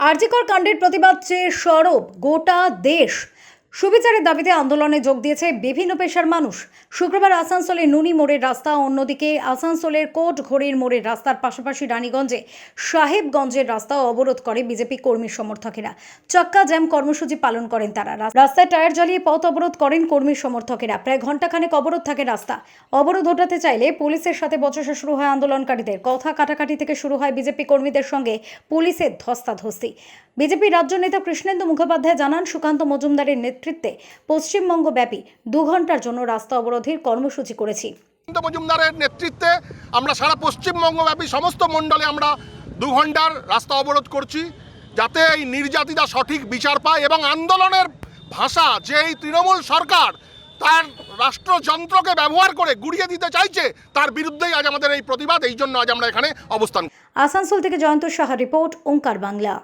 আরজিকর কাণ্ডের প্রতিবাদ চেয়ে সরব গোটা দেশ। সুবিচারের দাবিতে আন্দোলনে যোগ দিয়েছে বিভিন্ন পেশার মানুষ। শুক্রবার আসানসোলের নুনি মোড়ের রাস্তা, অন্যদিকে আসানসোলের কোট ঘড়ির মোড়ের রাস্তার পাশাপাশি রানীগঞ্জে সাহেবগঞ্জের রাস্তা অবরোধ করে বিজেপি কর্মী সমর্থকেরা। চক্কা জ্যাম কর্মসূচি পালন করেন তারা। রাস্তায় টায়ার জ্বালিয়ে পথ অবরোধ করেন কর্মী সমর্থকেরা। প্রায় ঘন্টাখানেক অবরোধ থাকে রাস্তা। অবরোধ হটাতে চাইলে পুলিশের সাথে বচসা শুরু হয় আন্দোলনকারীদের। কথা কাটাকাটি থেকে শুরু হয় বিজেপি কর্মীদের সঙ্গে পুলিশের ধস্তাধস্তি। বিজেপি রাজ্য নেতা কৃষ্ণেন্দু মুখোপাধ্যায় জানান, সুকান্ত মজুমদারের নেতৃত্বে পশ্চিমবঙ্গব্যাপী দু ঘণ্টার জন্য রাস্তা অবরোধের কর্মসূচি করেছি। মজুমদারের নেতৃত্বে আমরা সারা পশ্চিমবঙ্গব্যাপী সমস্ত মণ্ডলে আমরা দু ঘণ্টার রাস্তা অবরোধ করছি যাতে এই নির্যাতিতা সঠিক বিচার পায় এবং আন্দোলনের ভাষা যে এই তৃণমূল সরকার তার রাষ্ট্রযন্ত্রকে ব্যবহার করে গুড়িয়ে দিতে চাইছে তার বিরুদ্ধেই আজ আমাদের এই প্রতিবাদ এই জন্য আজ আমরা এখানে অবস্থান আসানসোল থেকে জয়ন্ত সাহা রিপোর্ট ওঙ্কার বাংলা।